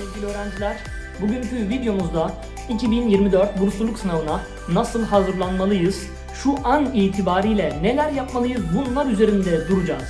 sevgili öğrenciler. Bugünkü videomuzda 2024 bursluluk sınavına nasıl hazırlanmalıyız, şu an itibariyle neler yapmalıyız bunlar üzerinde duracağız.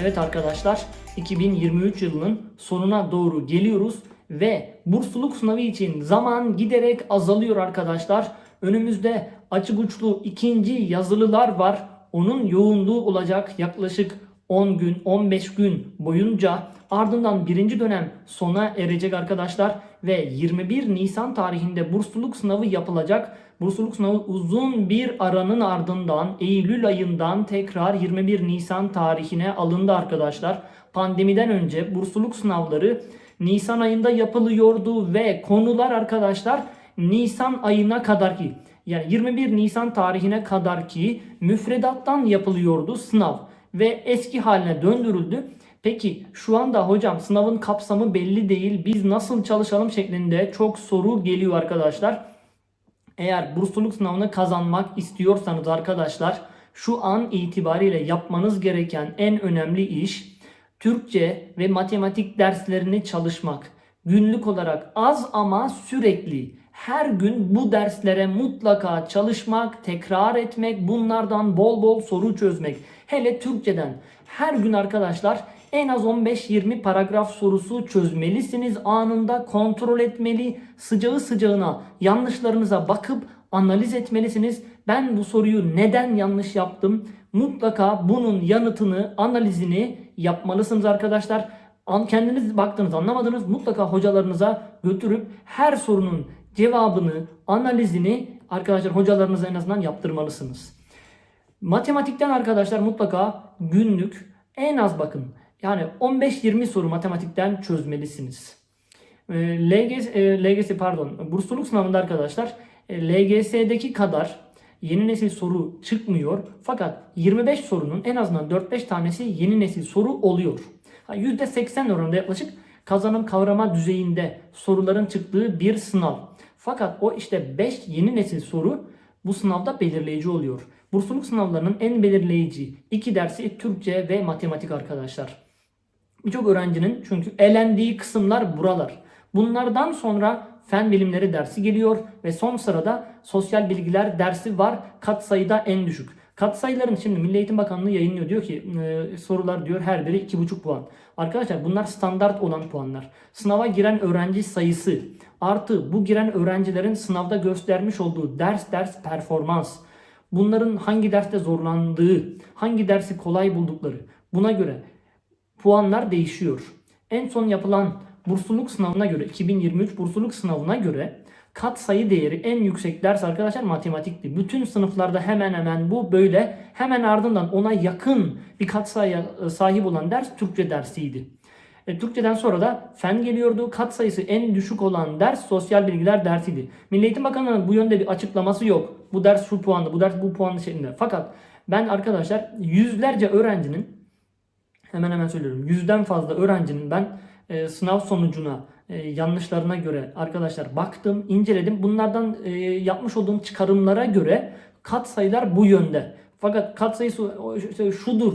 Evet arkadaşlar 2023 yılının sonuna doğru geliyoruz ve bursluluk sınavı için zaman giderek azalıyor arkadaşlar. Önümüzde açık uçlu ikinci yazılılar var. Onun yoğunluğu olacak yaklaşık 10 gün 15 gün boyunca ardından birinci dönem sona erecek arkadaşlar ve 21 Nisan tarihinde bursluluk sınavı yapılacak. Bursluluk sınavı uzun bir aranın ardından Eylül ayından tekrar 21 Nisan tarihine alındı arkadaşlar. Pandemiden önce bursluluk sınavları Nisan ayında yapılıyordu ve konular arkadaşlar Nisan ayına kadar ki yani 21 Nisan tarihine kadar ki müfredattan yapılıyordu sınav ve eski haline döndürüldü. Peki şu anda hocam sınavın kapsamı belli değil. Biz nasıl çalışalım şeklinde çok soru geliyor arkadaşlar. Eğer bursluluk sınavını kazanmak istiyorsanız arkadaşlar şu an itibariyle yapmanız gereken en önemli iş Türkçe ve matematik derslerini çalışmak. Günlük olarak az ama sürekli her gün bu derslere mutlaka çalışmak, tekrar etmek, bunlardan bol bol soru çözmek. Hele Türkçeden her gün arkadaşlar en az 15-20 paragraf sorusu çözmelisiniz. Anında kontrol etmeli, sıcağı sıcağına yanlışlarınıza bakıp analiz etmelisiniz. Ben bu soruyu neden yanlış yaptım? Mutlaka bunun yanıtını, analizini yapmalısınız arkadaşlar. Kendiniz baktınız anlamadınız mutlaka hocalarınıza götürüp her sorunun cevabını, analizini arkadaşlar hocalarınıza en azından yaptırmalısınız. Matematikten arkadaşlar mutlaka günlük en az bakın yani 15-20 soru matematikten çözmelisiniz. E, LGS, e, LGS pardon bursluluk sınavında arkadaşlar e, LGS'deki kadar yeni nesil soru çıkmıyor. Fakat 25 sorunun en azından 4-5 tanesi yeni nesil soru oluyor. Ha, %80 oranında yaklaşık kazanım kavrama düzeyinde soruların çıktığı bir sınav. Fakat o işte 5 yeni nesil soru bu sınavda belirleyici oluyor. Bursluluk sınavlarının en belirleyici iki dersi Türkçe ve matematik arkadaşlar. Birçok öğrencinin çünkü elendiği kısımlar buralar. Bunlardan sonra fen bilimleri dersi geliyor ve son sırada sosyal bilgiler dersi var. Katsayıda en düşük. Katsayıların şimdi Milli Eğitim Bakanlığı yayınlıyor. Diyor ki e, sorular diyor her biri 2,5 puan. Arkadaşlar bunlar standart olan puanlar. Sınava giren öğrenci sayısı artı bu giren öğrencilerin sınavda göstermiş olduğu ders ders performans. Bunların hangi derste zorlandığı, hangi dersi kolay buldukları buna göre puanlar değişiyor. En son yapılan bursluluk sınavına göre 2023 bursluluk sınavına göre kat sayı değeri en yüksek ders arkadaşlar matematikti. Bütün sınıflarda hemen hemen bu böyle. Hemen ardından ona yakın bir kat sayıya sahip olan ders Türkçe dersiydi. E, Türkçeden sonra da fen geliyordu. Kat sayısı en düşük olan ders sosyal bilgiler dersiydi. Milli Eğitim Bakanlığı'nın bu yönde bir açıklaması yok. Bu ders şu puanlı, bu ders bu puanlı şeklinde. Fakat ben arkadaşlar yüzlerce öğrencinin hemen hemen söylüyorum. Yüzden fazla öğrencinin ben e, sınav sonucuna e, yanlışlarına göre arkadaşlar baktım, inceledim. Bunlardan e, yapmış olduğum çıkarımlara göre kat sayılar bu yönde. Fakat kat sayısı işte şudur,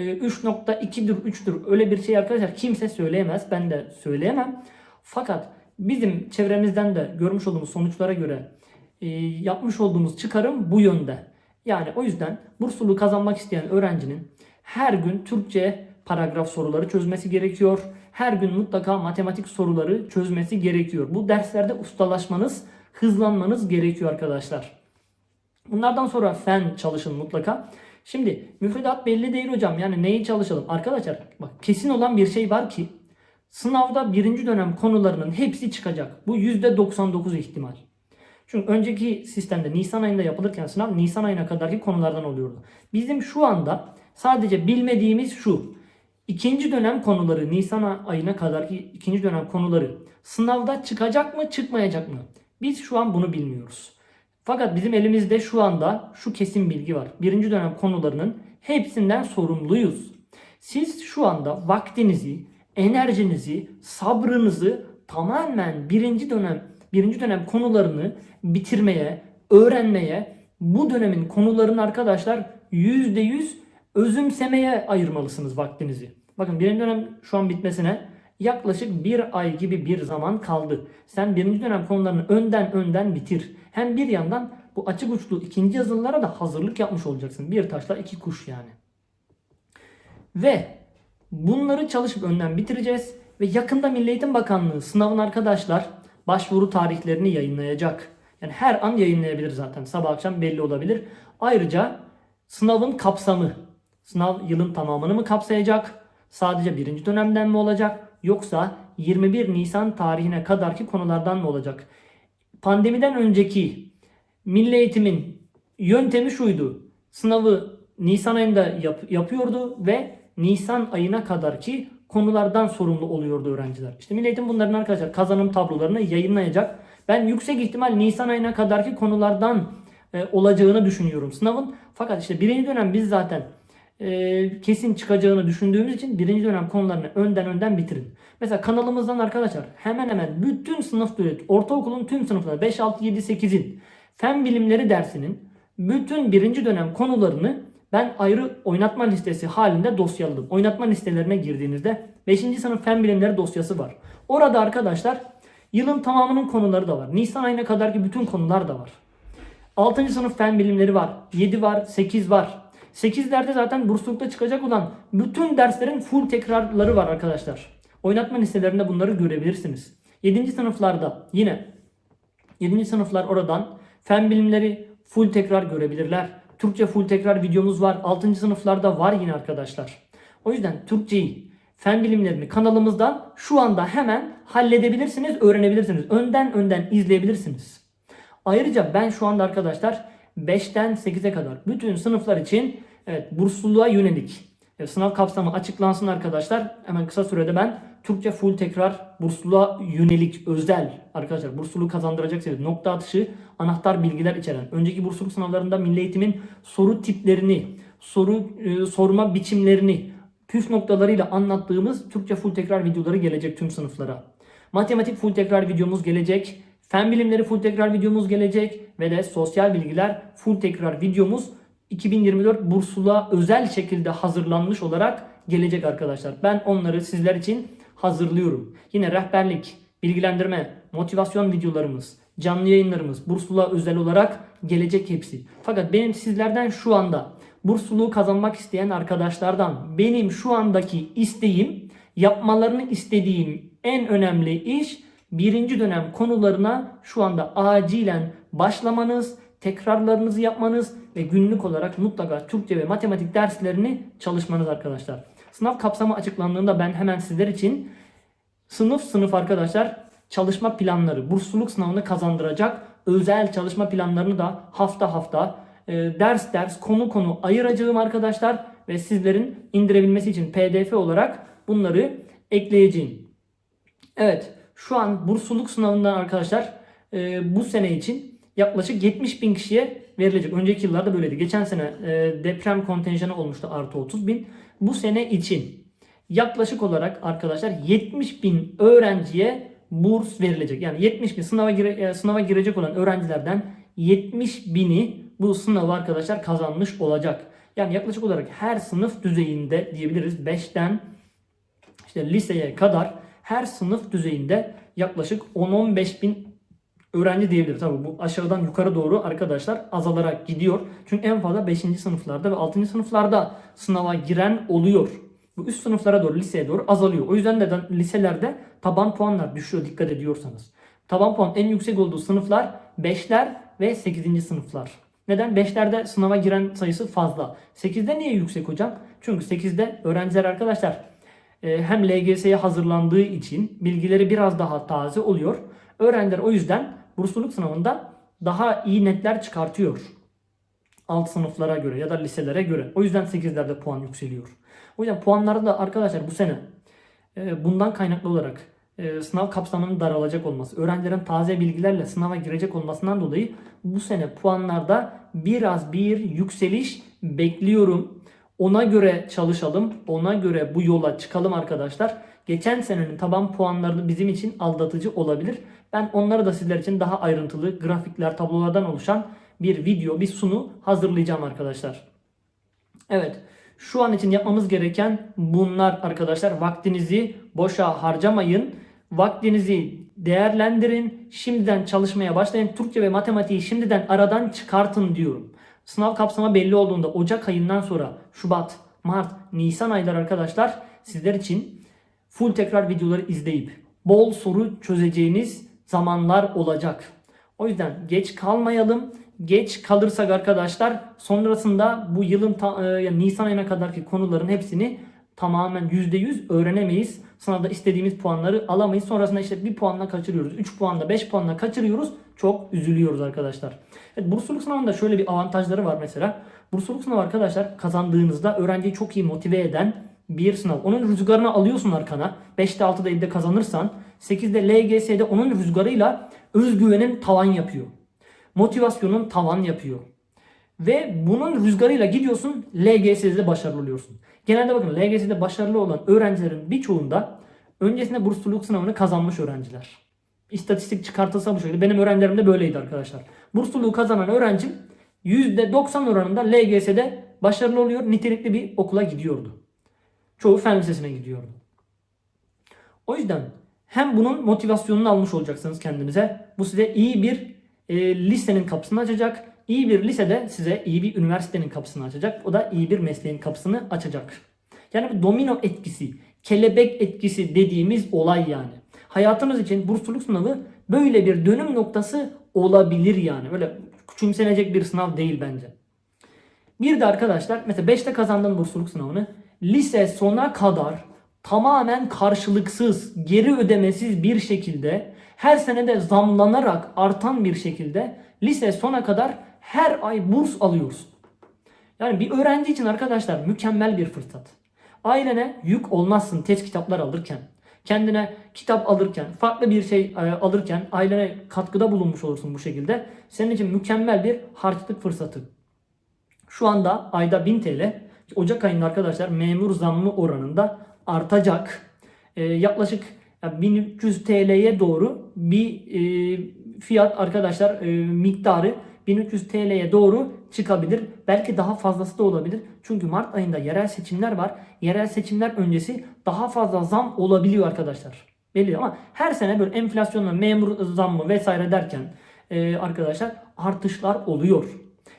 3.2'dir, 3'tür öyle bir şey arkadaşlar kimse söyleyemez. Ben de söyleyemem. Fakat bizim çevremizden de görmüş olduğumuz sonuçlara göre e, yapmış olduğumuz çıkarım bu yönde. Yani o yüzden bursluluğu kazanmak isteyen öğrencinin her gün Türkçe paragraf soruları çözmesi gerekiyor. Her gün mutlaka matematik soruları çözmesi gerekiyor. Bu derslerde ustalaşmanız, hızlanmanız gerekiyor arkadaşlar. Bunlardan sonra fen çalışın mutlaka. Şimdi müfredat belli değil hocam. Yani neyi çalışalım? Arkadaşlar bak kesin olan bir şey var ki sınavda birinci dönem konularının hepsi çıkacak. Bu %99 ihtimal. Çünkü önceki sistemde Nisan ayında yapılırken sınav Nisan ayına kadarki konulardan oluyordu. Bizim şu anda sadece bilmediğimiz şu. İkinci dönem konuları Nisan ayına kadarki ikinci dönem konuları sınavda çıkacak mı çıkmayacak mı? Biz şu an bunu bilmiyoruz. Fakat bizim elimizde şu anda şu kesin bilgi var. Birinci dönem konularının hepsinden sorumluyuz. Siz şu anda vaktinizi, enerjinizi, sabrınızı tamamen birinci dönem birinci dönem konularını bitirmeye, öğrenmeye, bu dönemin konularını arkadaşlar %100 özümsemeye ayırmalısınız vaktinizi. Bakın birinci dönem şu an bitmesine yaklaşık bir ay gibi bir zaman kaldı. Sen birinci dönem konularını önden önden bitir. Hem bir yandan bu açık uçlu ikinci yazılılara da hazırlık yapmış olacaksın. Bir taşla iki kuş yani. Ve bunları çalışıp önden bitireceğiz. Ve yakında Milli Eğitim Bakanlığı sınavın arkadaşlar başvuru tarihlerini yayınlayacak. Yani her an yayınlayabilir zaten. Sabah akşam belli olabilir. Ayrıca sınavın kapsamı. Sınav yılın tamamını mı kapsayacak? Sadece birinci dönemden mi olacak? Yoksa 21 Nisan tarihine kadarki konulardan mı olacak? Pandemiden önceki milli eğitimin yöntemi şuydu. Sınavı Nisan ayında yap- yapıyordu ve Nisan ayına kadarki konulardan sorumlu oluyordu öğrenciler. İşte Milli Eğitim bunların arkadaşlar kazanım tablolarını yayınlayacak. Ben yüksek ihtimal Nisan ayına kadarki konulardan e, olacağını düşünüyorum sınavın. Fakat işte birinci dönem biz zaten e, kesin çıkacağını düşündüğümüz için birinci dönem konularını önden önden bitirin. Mesela kanalımızdan arkadaşlar hemen hemen bütün sınıf türü, ortaokulun tüm sınıfları 5, 6, 7, 8'in fen bilimleri dersinin bütün birinci dönem konularını ben ayrı oynatma listesi halinde dosyaladım. Oynatma listelerine girdiğinizde 5. sınıf fen bilimleri dosyası var. Orada arkadaşlar yılın tamamının konuları da var. Nisan ayına kadarki bütün konular da var. 6. sınıf fen bilimleri var. 7 var, 8 var. 8'lerde zaten burslulukta çıkacak olan bütün derslerin full tekrarları var arkadaşlar. Oynatma listelerinde bunları görebilirsiniz. 7. sınıflarda yine 7. sınıflar oradan fen bilimleri full tekrar görebilirler. Türkçe full tekrar videomuz var. 6. sınıflarda var yine arkadaşlar. O yüzden Türkçeyi, fen bilimlerini kanalımızdan şu anda hemen halledebilirsiniz, öğrenebilirsiniz. Önden önden izleyebilirsiniz. Ayrıca ben şu anda arkadaşlar 5'ten 8'e kadar bütün sınıflar için evet bursluluğa yönelik e, sınav kapsamı açıklansın arkadaşlar. Hemen kısa sürede ben Türkçe full tekrar bursluluğa yönelik özel arkadaşlar bursluluğu kazandıracak seviyede nokta atışı anahtar bilgiler içeren önceki bursluluk sınavlarında milli eğitimin soru tiplerini, soru e, sorma biçimlerini püf noktalarıyla anlattığımız Türkçe full tekrar videoları gelecek tüm sınıflara. Matematik full tekrar videomuz gelecek. Fen bilimleri full tekrar videomuz gelecek ve de sosyal bilgiler full tekrar videomuz 2024 bursluğa özel şekilde hazırlanmış olarak gelecek arkadaşlar. Ben onları sizler için hazırlıyorum. Yine rehberlik, bilgilendirme, motivasyon videolarımız, canlı yayınlarımız bursluğa özel olarak gelecek hepsi. Fakat benim sizlerden şu anda bursluluğu kazanmak isteyen arkadaşlardan benim şu andaki isteğim, yapmalarını istediğim en önemli iş birinci dönem konularına şu anda acilen başlamanız, tekrarlarınızı yapmanız ve günlük olarak mutlaka Türkçe ve matematik derslerini çalışmanız arkadaşlar. Sınav kapsamı açıklandığında ben hemen sizler için sınıf sınıf arkadaşlar çalışma planları, bursluluk sınavını kazandıracak özel çalışma planlarını da hafta hafta e, ders ders konu konu ayıracağım arkadaşlar ve sizlerin indirebilmesi için pdf olarak bunları ekleyeceğim. Evet şu an bursluluk sınavından arkadaşlar e, bu sene için yaklaşık 70 bin kişiye verilecek. Önceki yıllarda böyleydi. Geçen sene e, deprem kontenjanı olmuştu artı 30 bin. Bu sene için yaklaşık olarak arkadaşlar 70 bin öğrenciye burs verilecek. Yani 70 bin sınava, gire, e, sınava girecek olan öğrencilerden 70 bini bu sınavı arkadaşlar kazanmış olacak. Yani yaklaşık olarak her sınıf düzeyinde diyebiliriz 5'ten işte liseye kadar her sınıf düzeyinde yaklaşık 10-15 bin öğrenci diyebiliriz. Tabii bu aşağıdan yukarı doğru arkadaşlar azalarak gidiyor. Çünkü en fazla 5. sınıflarda ve 6. sınıflarda sınava giren oluyor. Bu üst sınıflara doğru, liseye doğru azalıyor. O yüzden neden liselerde taban puanlar düşüyor dikkat ediyorsanız. Taban puan en yüksek olduğu sınıflar 5'ler ve 8. sınıflar. Neden? 5'lerde sınava giren sayısı fazla. 8'de niye yüksek hocam? Çünkü 8'de öğrenciler arkadaşlar hem LGS'ye hazırlandığı için bilgileri biraz daha taze oluyor. Öğrenciler o yüzden bursluluk sınavında daha iyi netler çıkartıyor. Alt sınıflara göre ya da liselere göre. O yüzden 8'lerde puan yükseliyor. O yüzden puanları da arkadaşlar bu sene e, bundan kaynaklı olarak e, sınav kapsamının daralacak olması, öğrencilerin taze bilgilerle sınava girecek olmasından dolayı bu sene puanlarda biraz bir yükseliş bekliyorum. Ona göre çalışalım, ona göre bu yola çıkalım arkadaşlar. Geçen senenin taban puanları bizim için aldatıcı olabilir. Ben onları da sizler için daha ayrıntılı grafikler, tablolardan oluşan bir video, bir sunu hazırlayacağım arkadaşlar. Evet, Şu an için yapmamız gereken bunlar arkadaşlar. Vaktinizi boşa harcamayın. Vaktinizi değerlendirin. Şimdiden çalışmaya başlayın. Türkçe ve matematiği şimdiden aradan çıkartın diyorum. Sınav kapsamı belli olduğunda Ocak ayından sonra Şubat, Mart, Nisan ayları arkadaşlar sizler için full tekrar videoları izleyip bol soru çözeceğiniz zamanlar olacak. O yüzden geç kalmayalım. Geç kalırsak arkadaşlar sonrasında bu yılın ta- e, yani Nisan ayına kadarki konuların hepsini tamamen %100 öğrenemeyiz. Sınavda istediğimiz puanları alamayız. Sonrasında işte bir puanla kaçırıyoruz. 3 puanla 5 puanla kaçırıyoruz. Çok üzülüyoruz arkadaşlar. Evet, bursluluk sınavında şöyle bir avantajları var mesela. Bursluluk sınavı arkadaşlar kazandığınızda öğrenciyi çok iyi motive eden bir sınav. Onun rüzgarını alıyorsun arkana. 5'te 6'da 7'de kazanırsan 8'de LGS'de onun rüzgarıyla özgüvenin tavan yapıyor. Motivasyonun tavan yapıyor. Ve bunun rüzgarıyla gidiyorsun LGS'de başarılı oluyorsun. Genelde bakın LGS'de başarılı olan öğrencilerin birçoğunda öncesinde bursluluk sınavını kazanmış öğrenciler. İstatistik çıkartılsa bu şekilde. Benim öğrencilerim de böyleydi arkadaşlar. Bursluluğu kazanan öğrencim %90 oranında LGS'de başarılı oluyor. Nitelikli bir okula gidiyordu. Çoğu fen lisesine gidiyordu. O yüzden hem bunun motivasyonunu almış olacaksınız kendinize. Bu size iyi bir e, lisenin kapısını açacak. İyi bir lisede size iyi bir üniversitenin kapısını açacak. O da iyi bir mesleğin kapısını açacak. Yani bir domino etkisi, kelebek etkisi dediğimiz olay yani. Hayatınız için bursluluk sınavı böyle bir dönüm noktası olabilir yani. Böyle küçümsenecek bir sınav değil bence. Bir de arkadaşlar mesela 5'te kazandığın bursluluk sınavını lise sona kadar tamamen karşılıksız, geri ödemesiz bir şekilde her senede zamlanarak artan bir şekilde lise sona kadar her ay burs alıyorsun. Yani bir öğrenci için arkadaşlar mükemmel bir fırsat. Ailene yük olmazsın test kitaplar alırken. Kendine kitap alırken, farklı bir şey e, alırken ailene katkıda bulunmuş olursun bu şekilde. Senin için mükemmel bir harçlık fırsatı. Şu anda ayda 1000 TL. Ocak ayında arkadaşlar memur zammı oranında artacak. Ee, yaklaşık ya 1300 TL'ye doğru bir e, fiyat arkadaşlar e, miktarı 1300 TL'ye doğru çıkabilir. Belki daha fazlası da olabilir. Çünkü Mart ayında yerel seçimler var. Yerel seçimler öncesi daha fazla zam olabiliyor arkadaşlar. Belli ama her sene böyle enflasyonla memur zammı vesaire derken e, arkadaşlar artışlar oluyor.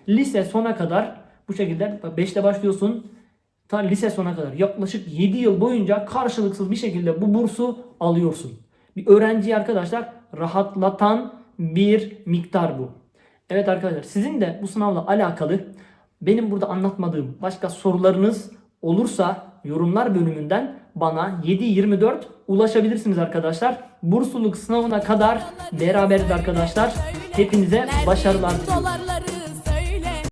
Lise sona kadar bu şekilde 5'te başlıyorsun. Ta lise sona kadar yaklaşık 7 yıl boyunca karşılıksız bir şekilde bu bursu alıyorsun. Bir öğrenciyi arkadaşlar rahatlatan bir miktar bu. Evet arkadaşlar sizin de bu sınavla alakalı benim burada anlatmadığım başka sorularınız olursa yorumlar bölümünden bana 7-24 ulaşabilirsiniz arkadaşlar. Bursluluk sınavına kadar beraberiz arkadaşlar. Hepinize başarılar diliyorum.